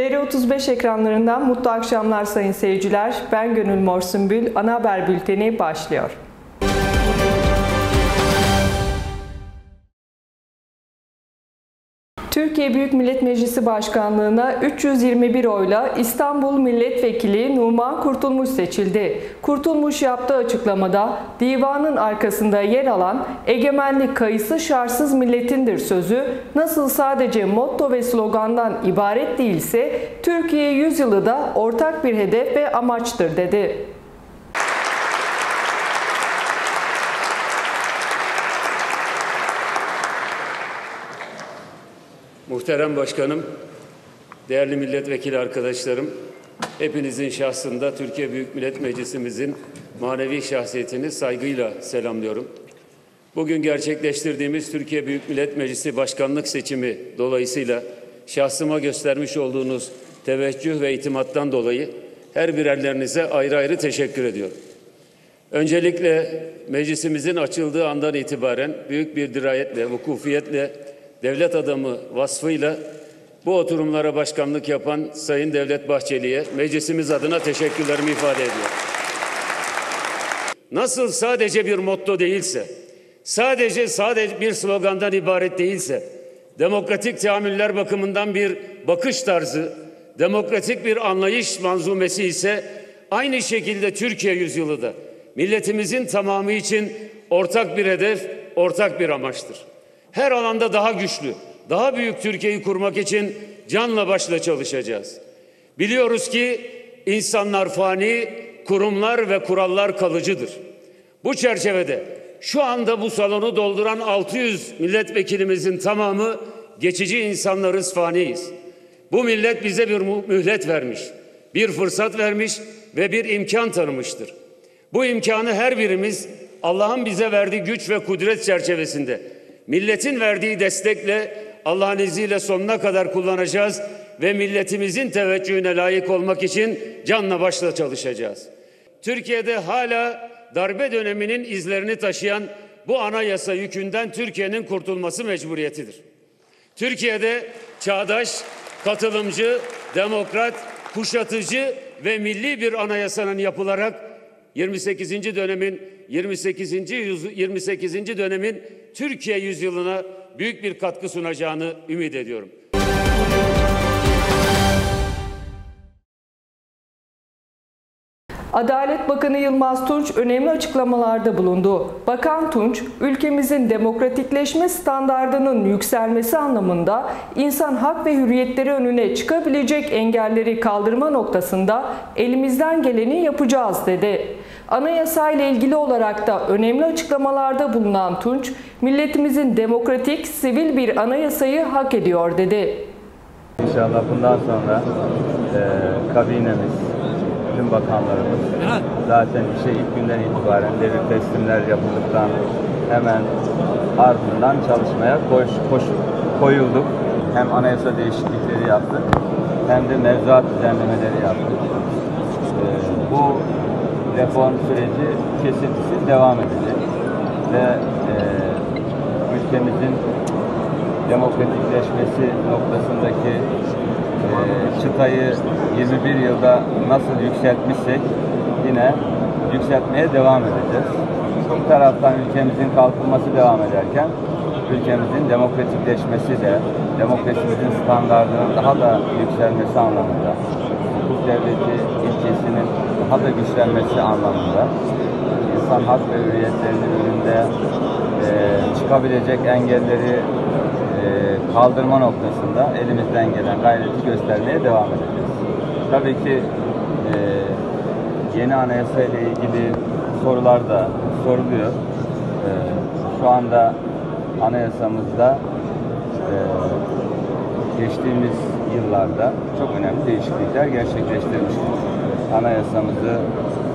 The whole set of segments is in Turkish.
TR35 ekranlarından mutlu akşamlar sayın seyirciler. Ben Gönül Mor Sümbül. Ana haber bülteni başlıyor. Türkiye Büyük Millet Meclisi Başkanlığı'na 321 oyla İstanbul Milletvekili Numan Kurtulmuş seçildi. Kurtulmuş yaptığı açıklamada divanın arkasında yer alan egemenlik kayısı şartsız milletindir sözü nasıl sadece motto ve slogandan ibaret değilse Türkiye yüzyılı da ortak bir hedef ve amaçtır dedi. Muhterem Başkanım, değerli milletvekili arkadaşlarım, hepinizin şahsında Türkiye Büyük Millet Meclisimizin manevi şahsiyetini saygıyla selamlıyorum. Bugün gerçekleştirdiğimiz Türkiye Büyük Millet Meclisi Başkanlık seçimi dolayısıyla şahsıma göstermiş olduğunuz teveccüh ve itimattan dolayı her birerlerinize ayrı ayrı teşekkür ediyorum. Öncelikle meclisimizin açıldığı andan itibaren büyük bir dirayetle, vukufiyetle devlet adamı vasfıyla bu oturumlara başkanlık yapan Sayın Devlet Bahçeli'ye meclisimiz adına teşekkürlerimi ifade ediyorum. Nasıl sadece bir motto değilse, sadece sadece bir slogandan ibaret değilse, demokratik teamüller bakımından bir bakış tarzı, demokratik bir anlayış manzumesi ise aynı şekilde Türkiye yüzyılı da milletimizin tamamı için ortak bir hedef, ortak bir amaçtır her alanda daha güçlü, daha büyük Türkiye'yi kurmak için canla başla çalışacağız. Biliyoruz ki insanlar fani, kurumlar ve kurallar kalıcıdır. Bu çerçevede şu anda bu salonu dolduran 600 milletvekilimizin tamamı geçici insanlarız, faniyiz. Bu millet bize bir mühlet vermiş, bir fırsat vermiş ve bir imkan tanımıştır. Bu imkanı her birimiz Allah'ın bize verdiği güç ve kudret çerçevesinde milletin verdiği destekle Allah'ın izniyle sonuna kadar kullanacağız ve milletimizin teveccühüne layık olmak için canla başla çalışacağız. Türkiye'de hala darbe döneminin izlerini taşıyan bu anayasa yükünden Türkiye'nin kurtulması mecburiyetidir. Türkiye'de çağdaş, katılımcı, demokrat, kuşatıcı ve milli bir anayasanın yapılarak 28. dönemin 28. 28. dönemin Türkiye yüzyılına büyük bir katkı sunacağını ümit ediyorum. Adalet Bakanı Yılmaz Tunç önemli açıklamalarda bulundu. Bakan Tunç, ülkemizin demokratikleşme standardının yükselmesi anlamında insan hak ve hürriyetleri önüne çıkabilecek engelleri kaldırma noktasında elimizden geleni yapacağız dedi. Anayasa ile ilgili olarak da önemli açıklamalarda bulunan Tunç, milletimizin demokratik, sivil bir anayasayı hak ediyor dedi. İnşallah bundan sonra e, kabinemiz, tüm bakanlarımız zaten işe ilk günden itibaren devir teslimler yapıldıktan hemen ardından çalışmaya koş, koş, koyulduk. Hem anayasa değişiklikleri yaptık hem de mevzuat düzenlemeleri yaptık. E, bu reform süreci kesintisiz devam edecek ve e, ülkemizin demokratikleşmesi noktasındaki e, çıtayı 21 yılda nasıl yükseltmişsek yine yükseltmeye devam edeceğiz. Bir taraftan ülkemizin kalkınması devam ederken ülkemizin demokratikleşmesi de demokrasimizin standartının daha da yükselmesi anlamında hukuk devleti ilkesinin daha da güçlenmesi anlamında insan hak ve hürriyetlerinin önünde e, çıkabilecek engelleri e, kaldırma noktasında elimizden gelen gayreti göstermeye devam edeceğiz. Tabii ki e, yeni anayasa ile ilgili sorular da soruluyor. E, şu anda anayasamızda e, geçtiğimiz yıllarda çok önemli değişiklikler gerçekleştirmiştir. Anayasamızı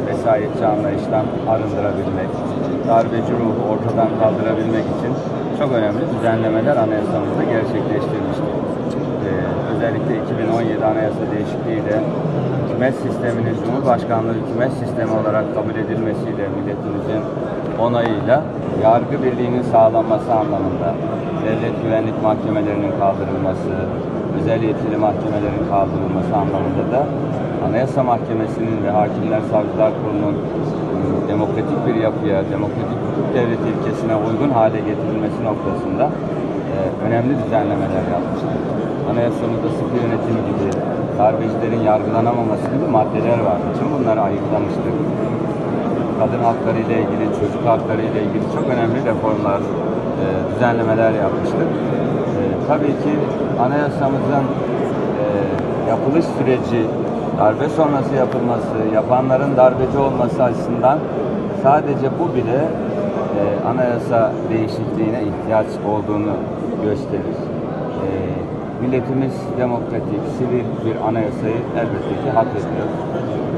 vesayetçi anlayıştan arındırabilmek, darbeci ruhu ortadan kaldırabilmek için çok önemli düzenlemeler anayasamızda gerçekleştirmiştir. Ee, özellikle 2017 anayasa değişikliğiyle hükümet sisteminin Cumhurbaşkanlığı hükümet sistemi olarak kabul edilmesiyle milletimizin onayıyla yargı birliğinin sağlanması anlamında devlet güvenlik mahkemelerinin kaldırılması, özel yetkili mahkemelerin kaldırılması anlamında da Anayasa Mahkemesi'nin ve Hakimler Savcılar Kurulu'nun demokratik bir yapıya, demokratik hukuk devleti ilkesine uygun hale getirilmesi noktasında e, önemli düzenlemeler yapmıştık. Anayasamızda sıkı yönetim gibi, darbecilerin yargılanamaması gibi maddeler var. Bütün bunları ayıklamıştık. Kadın hakları ile ilgili, çocuk hakları ile ilgili çok önemli reformlar, e, düzenlemeler yapmıştık. E, tabii ki anayasamızın e, yapılış süreci, darbe sonrası yapılması, yapanların darbeci olması açısından sadece bu bile e, anayasa değişikliğine ihtiyaç olduğunu gösterir. E, milletimiz demokratik, sivil bir anayasayı elbette ki hak ediyor.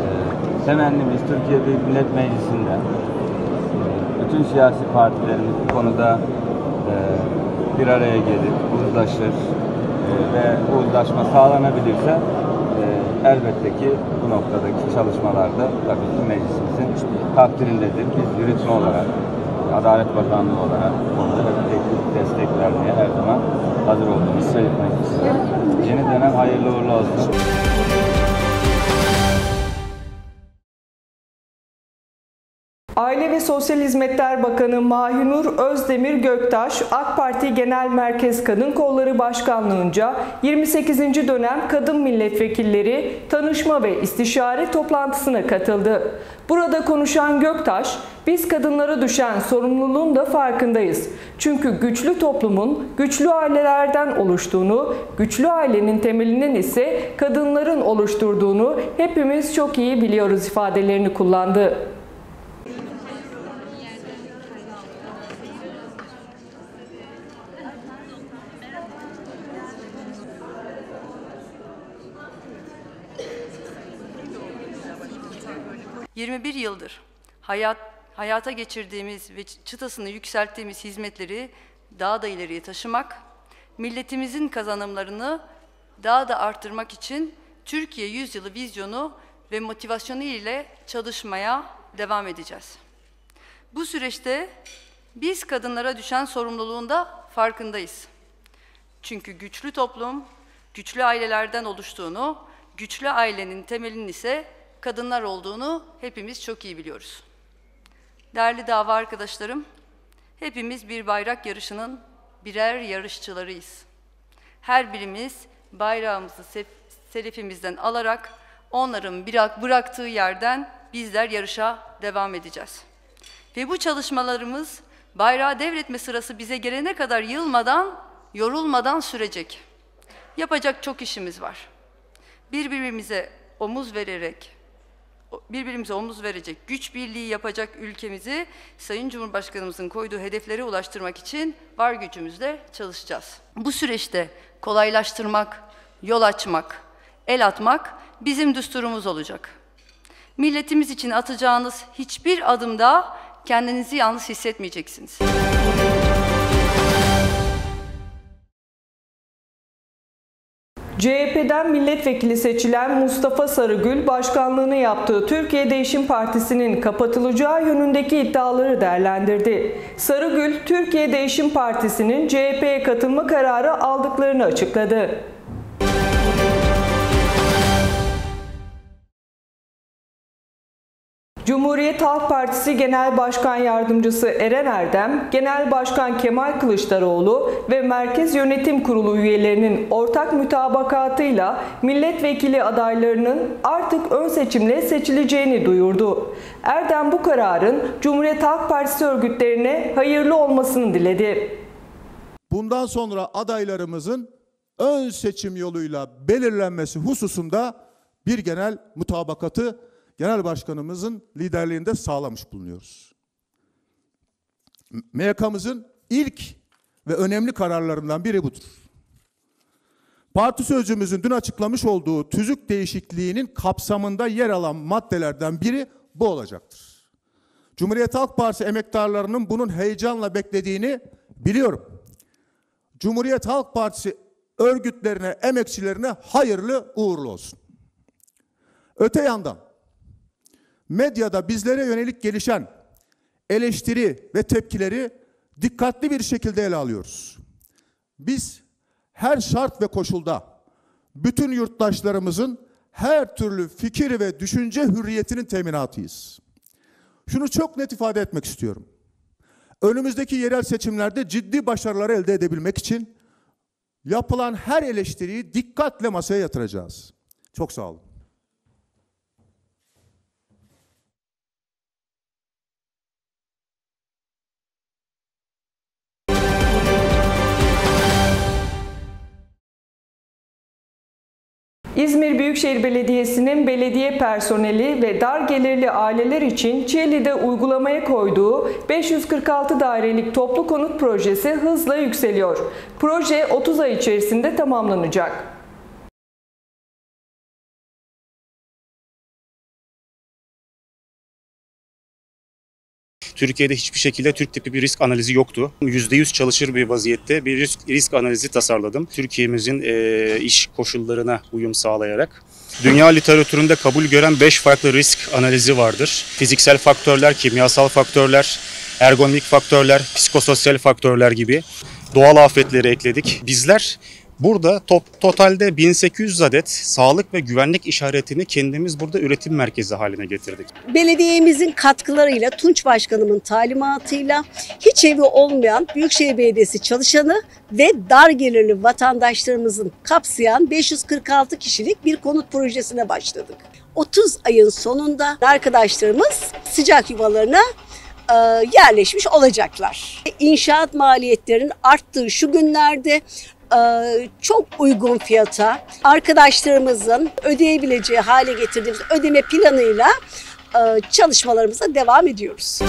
E, temennimiz Türkiye Büyük Millet Meclisi'nde e, bütün siyasi partilerimiz bu konuda e, bir araya gelir, uzlaşır e, ve bu uzlaşma sağlanabilirse elbette ki bu noktadaki çalışmalarda tabii ki meclisimizin takdirindedir. Biz yürütme olarak, Adalet Bakanlığı olarak hep teknik destek vermeye her zaman hazır olduğumuzu belirtmek istiyorum. Yeni dönem hayırlı uğurlu olsun. Sosyal Hizmetler Bakanı Mahinur Özdemir Göktaş, AK Parti Genel Merkez Kadın Kolları Başkanlığınca 28. dönem kadın milletvekilleri tanışma ve istişare toplantısına katıldı. Burada konuşan Göktaş, biz kadınlara düşen sorumluluğun da farkındayız. Çünkü güçlü toplumun güçlü ailelerden oluştuğunu, güçlü ailenin temelinin ise kadınların oluşturduğunu hepimiz çok iyi biliyoruz ifadelerini kullandı. 21 yıldır hayat hayata geçirdiğimiz ve çıtasını yükselttiğimiz hizmetleri daha da ileriye taşımak, milletimizin kazanımlarını daha da arttırmak için Türkiye Yüzyılı vizyonu ve motivasyonu ile çalışmaya devam edeceğiz. Bu süreçte biz kadınlara düşen sorumluluğun da farkındayız. Çünkü güçlü toplum, güçlü ailelerden oluştuğunu, güçlü ailenin temelinin ise kadınlar olduğunu hepimiz çok iyi biliyoruz. Değerli dava arkadaşlarım, hepimiz bir bayrak yarışının birer yarışçılarıyız. Her birimiz bayrağımızı selefimizden alarak onların bırak- bıraktığı yerden bizler yarışa devam edeceğiz. Ve bu çalışmalarımız bayrağı devretme sırası bize gelene kadar yılmadan, yorulmadan sürecek. Yapacak çok işimiz var. Birbirimize omuz vererek, birbirimize omuz verecek, güç birliği yapacak ülkemizi Sayın Cumhurbaşkanımızın koyduğu hedeflere ulaştırmak için var gücümüzle çalışacağız. Bu süreçte kolaylaştırmak, yol açmak, el atmak bizim düsturumuz olacak. Milletimiz için atacağınız hiçbir adımda kendinizi yalnız hissetmeyeceksiniz. CHP'den milletvekili seçilen Mustafa Sarıgül, başkanlığını yaptığı Türkiye Değişim Partisi'nin kapatılacağı yönündeki iddiaları değerlendirdi. Sarıgül, Türkiye Değişim Partisi'nin CHP'ye katılma kararı aldıklarını açıkladı. Cumhuriyet Halk Partisi Genel Başkan Yardımcısı Eren Erdem, Genel Başkan Kemal Kılıçdaroğlu ve Merkez Yönetim Kurulu üyelerinin ortak mütabakatıyla milletvekili adaylarının artık ön seçimle seçileceğini duyurdu. Erdem bu kararın Cumhuriyet Halk Partisi örgütlerine hayırlı olmasını diledi. bundan sonra adaylarımızın ön seçim yoluyla belirlenmesi hususunda bir genel mutabakatı genel başkanımızın liderliğinde sağlamış bulunuyoruz. MYK'mızın ilk ve önemli kararlarından biri budur. Parti sözcümüzün dün açıklamış olduğu tüzük değişikliğinin kapsamında yer alan maddelerden biri bu olacaktır. Cumhuriyet Halk Partisi emektarlarının bunun heyecanla beklediğini biliyorum. Cumhuriyet Halk Partisi örgütlerine, emekçilerine hayırlı uğurlu olsun. Öte yandan medyada bizlere yönelik gelişen eleştiri ve tepkileri dikkatli bir şekilde ele alıyoruz. Biz her şart ve koşulda bütün yurttaşlarımızın her türlü fikir ve düşünce hürriyetinin teminatıyız. Şunu çok net ifade etmek istiyorum. Önümüzdeki yerel seçimlerde ciddi başarılar elde edebilmek için yapılan her eleştiriyi dikkatle masaya yatıracağız. Çok sağ olun. İzmir Büyükşehir Belediyesi'nin belediye personeli ve dar gelirli aileler için Çiğli'de uygulamaya koyduğu 546 dairelik toplu konut projesi hızla yükseliyor. Proje 30 ay içerisinde tamamlanacak. Türkiye'de hiçbir şekilde Türk tipi bir risk analizi yoktu. %100 çalışır bir vaziyette bir risk, risk analizi tasarladım. Türkiye'mizin e, iş koşullarına uyum sağlayarak. Dünya literatüründe kabul gören 5 farklı risk analizi vardır. Fiziksel faktörler, kimyasal faktörler, ergonomik faktörler, psikososyal faktörler gibi doğal afetleri ekledik. Bizler Burada top, totalde 1800 adet sağlık ve güvenlik işaretini kendimiz burada üretim merkezi haline getirdik. belediyemizin katkılarıyla Tunç Başkanımın talimatıyla hiç evi olmayan Büyükşehir Belediyesi çalışanı ve dar gelirli vatandaşlarımızın kapsayan 546 kişilik bir konut projesine başladık. 30 ayın sonunda arkadaşlarımız sıcak yuvalarına e, yerleşmiş olacaklar. İnşaat maliyetlerinin arttığı şu günlerde çok uygun fiyata arkadaşlarımızın ödeyebileceği hale getirdiğimiz ödeme planıyla e, çalışmalarımıza devam ediyoruz.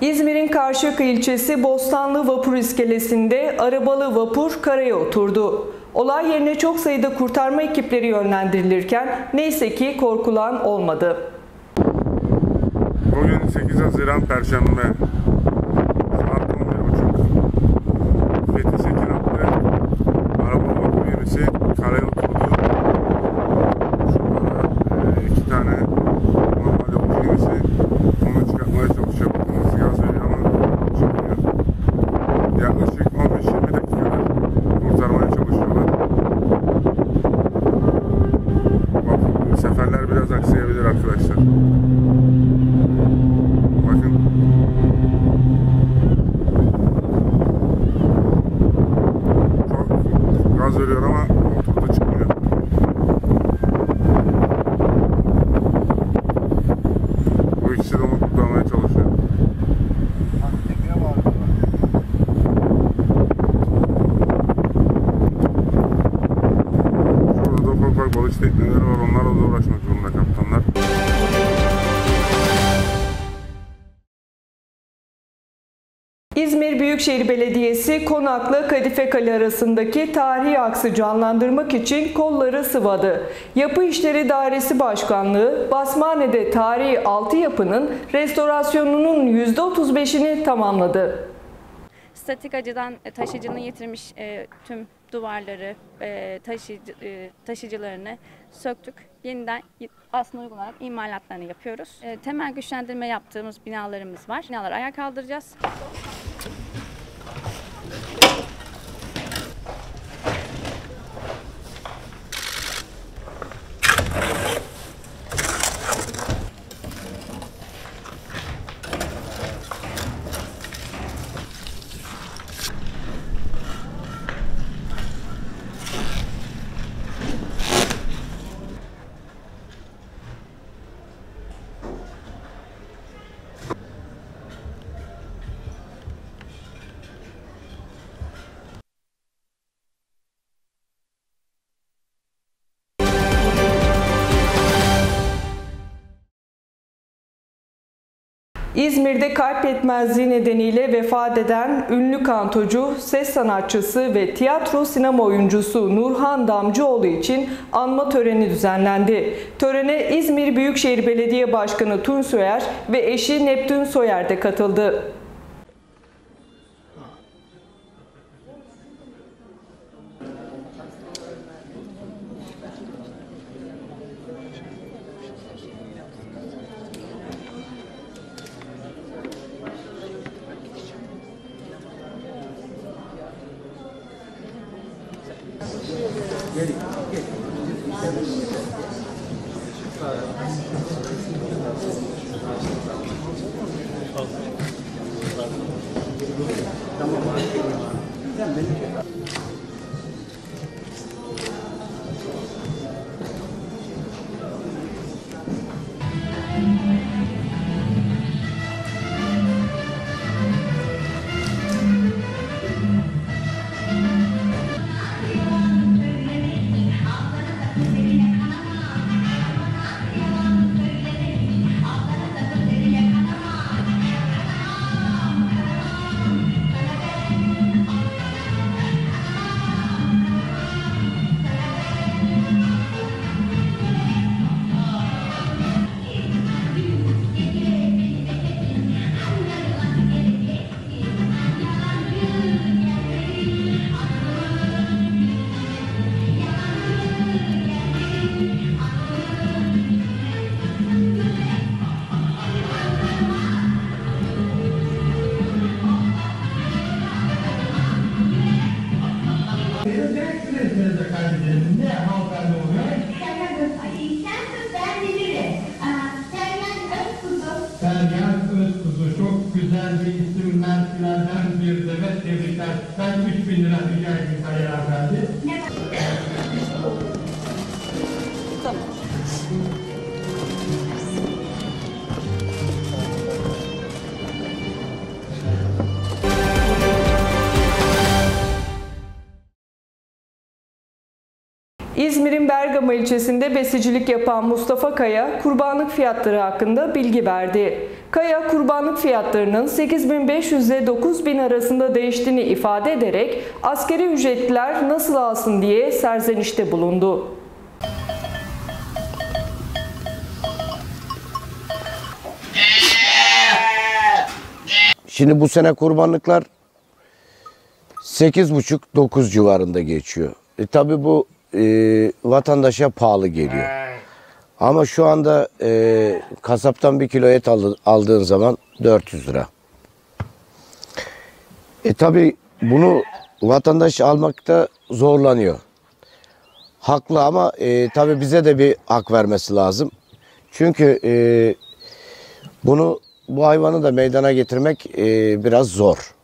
İzmir'in Karşıyaka ilçesi Bostanlı Vapur İskelesi'nde arabalı vapur karaya oturdu. Olay yerine çok sayıda kurtarma ekipleri yönlendirilirken neyse ki korkulan olmadı. Bugün 8 Haziran Perşembe. Büyükşehir Belediyesi Konaklı Kadife Kale arasındaki tarihi aksı canlandırmak için kolları sıvadı. Yapı İşleri Dairesi Başkanlığı Basmane'de tarihi altı yapının restorasyonunun %35'ini tamamladı. Statik açıdan e, taşıyıcının yitirmiş e, tüm duvarları, e, taşıyıcı, e, taşıyıcılarını söktük. Yeniden aslında uygulanarak imalatlarını yapıyoruz. E, temel güçlendirme yaptığımız binalarımız var. Binaları ayağa kaldıracağız. İzmir'de kalp yetmezliği nedeniyle vefat eden ünlü kantocu, ses sanatçısı ve tiyatro sinema oyuncusu Nurhan Damcıoğlu için anma töreni düzenlendi. Törene İzmir Büyükşehir Belediye Başkanı Tun Soyer ve eşi Neptün Soyer de katıldı. Sergen 3000 lira rica edeyim Sayın Efendi. İzmir'in Bergama ilçesinde besicilik yapan Mustafa Kaya kurbanlık fiyatları hakkında bilgi verdi. Kaya kurbanlık fiyatlarının 8500 ile 9000 arasında değiştiğini ifade ederek askeri ücretliler nasıl alsın diye serzenişte bulundu. Şimdi bu sene kurbanlıklar 8,5-9 civarında geçiyor. E, tabii bu e, vatandaşa pahalı geliyor. Ama şu anda e, kasaptan bir kilo et aldı- aldığın zaman 400 lira. E tabii bunu vatandaş almakta zorlanıyor. Haklı ama e, tabii bize de bir hak vermesi lazım. Çünkü e, bunu bu hayvanı da meydana getirmek e, biraz zor.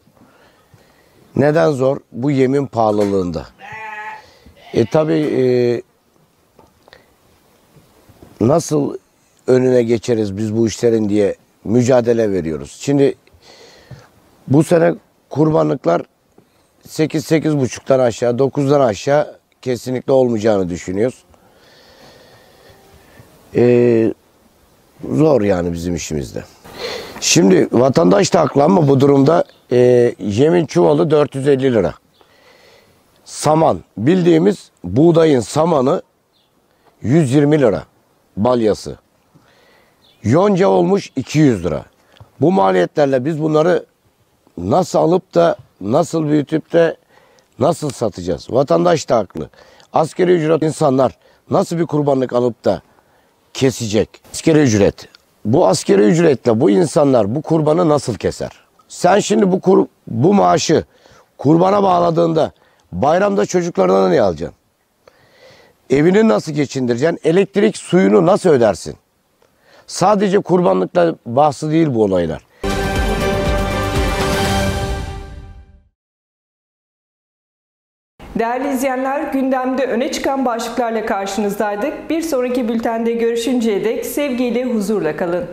Neden zor? Bu yemin pahalılığında. E tabi nasıl önüne geçeriz biz bu işlerin diye mücadele veriyoruz. Şimdi bu sene kurbanlıklar 8 buçuktan aşağı 9'dan aşağı kesinlikle olmayacağını düşünüyoruz. E, zor yani bizim işimizde. Şimdi vatandaş da haklı bu durumda e, yemin çuvalı 450 lira. Saman bildiğimiz buğdayın samanı 120 lira balyası. Yonca olmuş 200 lira. Bu maliyetlerle biz bunları nasıl alıp da nasıl büyütüp de nasıl satacağız? Vatandaş da haklı. Askeri ücret insanlar nasıl bir kurbanlık alıp da kesecek? Askeri ücret. Bu askeri ücretle bu insanlar bu kurbanı nasıl keser? Sen şimdi bu kur, bu maaşı kurbana bağladığında bayramda çocuklarına ne alacaksın? Evini nasıl geçindireceksin? Elektrik suyunu nasıl ödersin? Sadece kurbanlıkla bahsi değil bu olaylar. Değerli izleyenler gündemde öne çıkan başlıklarla karşınızdaydık. Bir sonraki bültende görüşünceye dek sevgiyle huzurla kalın.